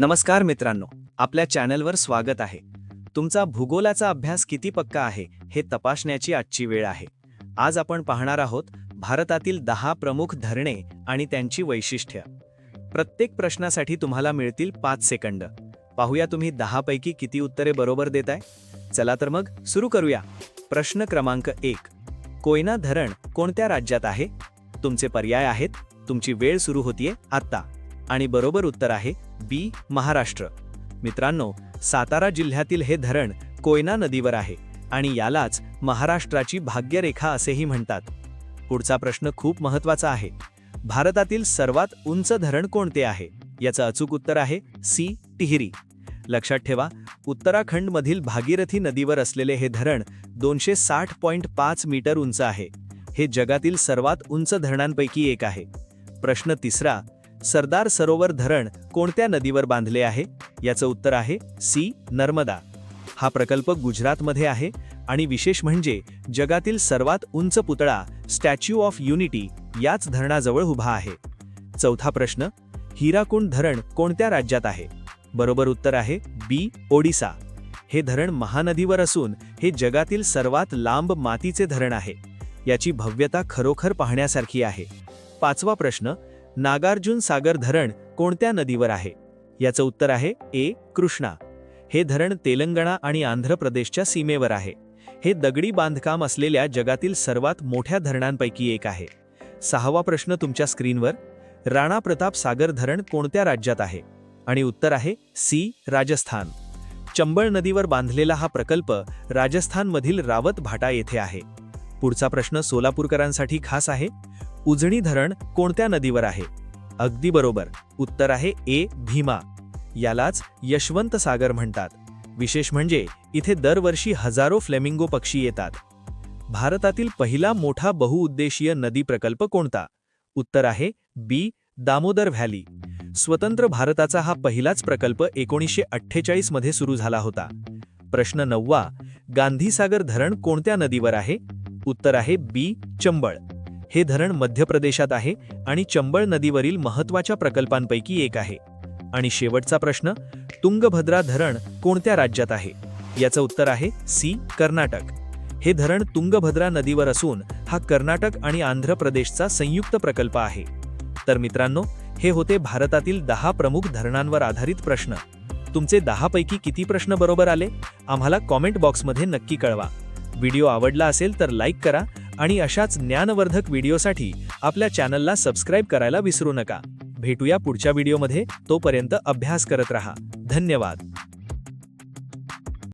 नमस्कार मित्रांनो आपल्या चॅनलवर स्वागत आहे. तुमचा भूगोलाचा अभ्यास किती पक्का आहे हे तपासण्याची आजची वेळ आहे. आज आपण पाहणार आहोत भारतातील दहा प्रमुख धरणे आणि त्यांची वैशिष्ट्य. प्रत्येक प्रश्नासाठी तुम्हाला मिळतील पाच सेकंद. पाहूया तुम्ही दहापैकी किती उत्तरे बरोबर देताय? चला तर मग सुरू करूया. प्रश्न क्रमांक एक. कोयना धरण कोणत्या राज्यात आहे? तुमचे पर्याय आहेत तुमची वेळ सुरू होतीये आत्ता. आणि बरोबर उत्तर आहे बी महाराष्ट्र. मित्रांनो सातारा जिल्ह्यातील हे धरण कोयना नदीवर आहे आणि यालाच महाराष्ट्राची भाग्यरेखा असेही म्हणतात. पुढचा प्रश्न खूप महत्त्वाचा आहे. भारतातील सर्वात उंच धरण कोणते आहे? याचं अचूक उत्तर आहे सी टिहरी. लक्षात ठेवा उत्तराखंडमधील भागीरथी नदीवर असलेले हे धरण दोनशे साठ पॉईंट पाच मीटर उंच आहे. हे जगातील सर्वात उंच धरणांपैकी एक आहे. प्रश्न तिसरा सरदार सरोवर धरण कोणत्या नदीवर बांधले आहे? याचं उत्तर आहे सी नर्मदा. हा प्रकल्प गुजरातमध्ये आहे आणि विशेष म्हणजे जगातील सर्वात उंच पुतळा स्टॅच्यू ऑफ युनिटी याच धरणाजवळ उभा आहे. चौथा प्रश्न हिराकुंड धरण कोणत्या राज्यात आहे? बरोबर उत्तर आहे बी ओडिसा. हे धरण महानदीवर असून हे जगातील सर्वात लांब मातीचे धरण आहे. याची भव्यता खरोखर पाहण्यासारखी आहे. पाचवा प्रश्न नागार्जुन सागर धरण कोणत्या नदीवर आहे? याचं उत्तर आहे ए कृष्णा. हे धरण तेलंगणा आणि आंध्र प्रदेशच्या सीमेवर आहे. हे दगडी बांधकाम असलेल्या जगातील सर्वात मोठ्या धरणांपैकी एक आहे. सहावा प्रश्न तुमच्या स्क्रीनवर. राणा प्रताप सागर धरण कोणत्या राज्यात आहे? आणि उत्तर आहे सी राजस्थान. चंबळ नदीवर बांधलेला हा प्रकल्प राजस्थानमधील रावत भाटा येथे आहे. पुढचा प्रश्न सोलापूरकरांसाठी खास आहे उजणी धरण कोणत्या नदीवर आहे? अगदी बरोबर. उत्तर आहे ए भीमा. यालाच यशवंत सागर म्हणतात. विशेष म्हणजे इथे दरवर्षी हजारो फ्लेमिंगो पक्षी येतात. भारतातील पहिला मोठा बहुउद्देशीय नदी प्रकल्प कोणता? उत्तर आहे बी दामोदर व्हॅली. स्वतंत्र भारताचा हा पहिलाच प्रकल्प एकोणीसशे अठ्ठेचाळीसमध्ये सुरू झाला होता. प्रश्न नववा गांधीसागर धरण कोणत्या नदीवर आहे? उत्तर आहे बी चंबळ. हे धरण मध्य प्रदेशात आहे आणि चंबळ नदीवरील महत्त्वाच्या प्रकल्पांपैकी एक आहे. आणि शेवटचा प्रश्न तुंगभद्रा धरण कोणत्या राज्यात आहे? याचं उत्तर आहे सी कर्नाटक. हे धरण तुंगभद्रा नदीवर असून हा कर्नाटक आणि आंध्र प्रदेशचा संयुक्त प्रकल्प आहे. तर मित्रांनो हे होते भारतातील दहा प्रमुख धरणांवर आधारित प्रश्न. तुमचे दहापैकी किती प्रश्न बरोबर आले? आम्हाला कॉमेंट बॉक्समध्ये नक्की कळवा. व्हिडिओ आवडला असेल तर लाईक करा आणि अशाच ज्ञानवर्धक व्हिडिओसाठी आपल्या चॅनलला सबस्क्राईब करायला विसरू नका. भेटूया पुढच्या व्हिडिओमध्ये तोपर्यंत अभ्यास करत रहा. धन्यवाद.